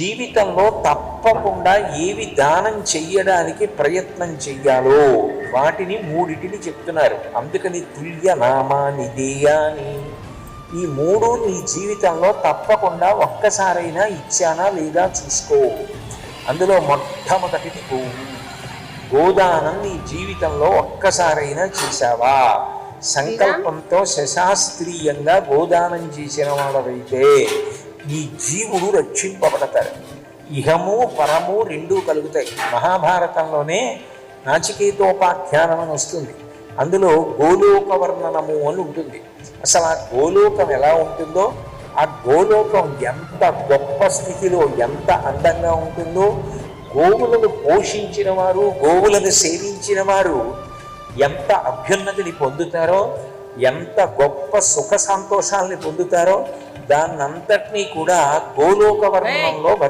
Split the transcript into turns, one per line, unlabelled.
జీవితంలో తప్పకుండా ఏవి దానం చెయ్యడానికి ప్రయత్నం చెయ్యాలో వాటిని మూడిటిని చెప్తున్నారు. అందుకని తుల్య నామా నిదేయాని ఈ మూడు నీ జీవితంలో తప్పకుండా ఒక్కసారైనా ఇచ్చానా లేదా చూసుకో. అందులో మొట్టమొదటిది గోవు గోదానం నీ జీవితంలో ఒక్కసారైనా చేశావా? సంకల్పంతో శశాస్త్రీయంగా గోదానం చేసిన వాడవైతే ఈ జీవుడు రక్షింపబడతాడు. ఇహము పరము రెండూ కలుగుతాయి. మహాభారతంలోనే నాచికేతోపాఖ్యానం అని వస్తుంది. అందులో గోలోక వర్ణనము అని ఉంటుంది. అసలు ఆ గోలోకం ఎలా ఉంటుందో ఆ గోలోకం ఎంత గొప్ప స్థితిలో ఎంత అందంగా ఉంటుందో గోవులను పోషించిన వారు గోవులను సేవించిన వారు ఎంత అభ్యున్నతిని పొందుతారో ఎంత గొప్ప సుఖ సంతోషాలని పొందుతారో దాన్నంతటినీ కూడా గోలోక వర్ణంలో వర్ణి